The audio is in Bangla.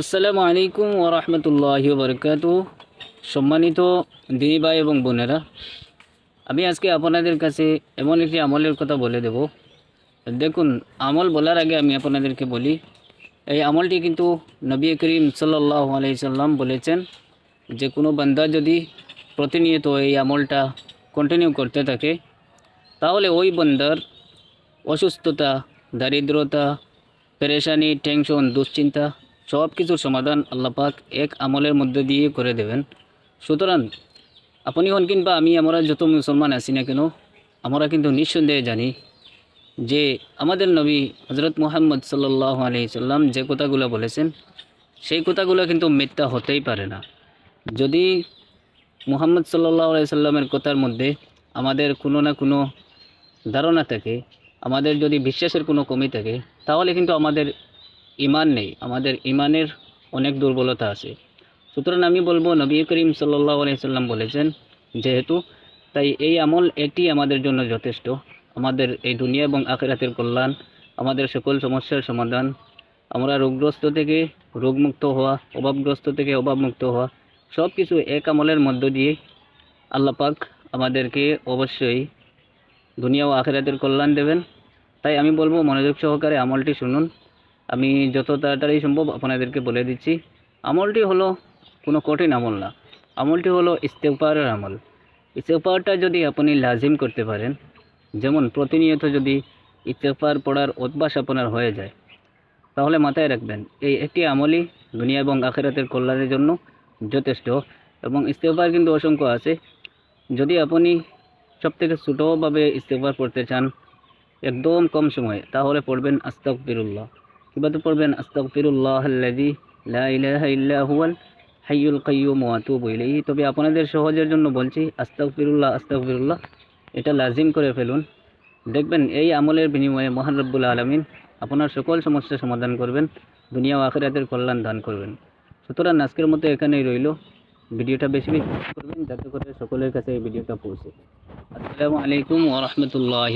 আসসালামু আলাইকুম ওরহমতুল্লাহ বরকাত। সম্মানিত দিনী ভাই এবং বোনেরা, আমি আজকে আপনাদের কাছে এমন একটি আমলের কথা বলে দেব। দেখুন, আমল বলার আগে আমি আপনাদেরকে বলি, এই আমলটি কিন্তু নবী করিম সাল্লাহ আলাইসাল্লাম বলেছেন যে কোনো বান্দা যদি প্রতিনিয়ত এই আমলটা কন্টিনিউ করতে থাকে, তাহলে ওই বান্দার অসুস্থতা, দারিদ্রতা, পেরেশানি টেনশন দুশ্চিন্তা সব কিছুর সমাধান আল্লাপাক এক আমলের মধ্যে দিয়ে করে দেবেন। সুতরাং, আপনি হন কিংবা আমি, আমরা যত মুসলমান আছি না কেন, আমরা কিন্তু নিঃসন্দেহে জানি যে আমাদের নবী হজরত মোহাম্মদ সাল্লাহ আলি সাল্লাম যে কথাগুলো বলেছেন, সেই কথাগুলো কিন্তু মিথ্যা হতেই পারে না। যদি মুহাম্মদ সাল্লাহ আলাই সাল্লামের কথার মধ্যে আমাদের কোনো না কোনো ধারণা থাকে, আমাদের যদি বিশ্বাসের কোনো কমি থাকে, তাহলে কিন্তু আমাদের ইমান নেই, আমাদের ইমানের অনেক দুর্বলতা আছে। সুতরাং আমি বলব, নবী করিম সাল্লাহ আলাইসাল্লাম বলেছেন, যেহেতু, তাই এই আমল, এটি আমাদের জন্য যথেষ্ট। আমাদের এই দুনিয়া এবং আখেরাতের কল্যাণ, আমাদের সকল সমস্যার সমাধান। আমরা রোগগ্রস্ত থেকে রোগমুক্ত হওয়া, অভাবগ্রস্ত থেকে অভাবমুক্ত হওয়া সব কিছু এক আমলের মধ্য দিয়ে আল্লাপাক আমাদেরকে অবশ্যই দুনিয়া ও আখেরাতের কল্যাণ দেবেন। তাই আমি বলব, মনোযোগ সহকারে আমলটি শুনুন। আমি যত তাড়াতাড়ি সম্ভব আপনাদেরকে বলে দিচ্ছি, আমলটি হলো কোনো কঠিন আমল না। আমলটি হলো ইস্তেফারের আমল। ইস্তেফারটা যদি আপনি লাজিম করতে পারেন, যেমন প্রতিনিয়ত যদি ইস্তেফার পড়ার অভ্যাস আপনার হয়ে যায়, তাহলে মাথায় রাখবেন, এই একটি আমলই দুনিয়া এবং আখেরাতের কল্যাণের জন্য যথেষ্ট এবং ইস্তেফার কিন্তু অসংখ্য আছে। যদি আপনি সব থেকে ছোটোভাবে ইস্তেফার পড়তে চান, একদম কম সময়ে, তাহলে পড়বেন আস্তাক ফিরুল্লাহ কীভাবে পড়বেন লা ইলাহা ইল্লা হুয়াল হাইয়ুল কাইয়ুম ওয়া আতুবু ইলাইহি। তবে আপনাদের সহজের জন্য বলছি আস্তাক ফিরুল্লাহ আস্তাক ফিরুল্লাহ এটা লাজিম করে ফেলুন। দেখবেন এই আমলের বিনিময়ে মহান রব্বুল আলমিন আপনার সকল সমস্যার সমাধান করবেন, দুনিয়া ও আখেরাতের কল্যাণ দান করবেন। সুতরাং আজকের মতো এখানেই রইল। ভিডিওটা বেশি বেশি করবেন, যাতে করে সকলের কাছে এই ভিডিওটা পৌঁছে। আসসালামু আলাইকুম ওরহমতুল্লাহ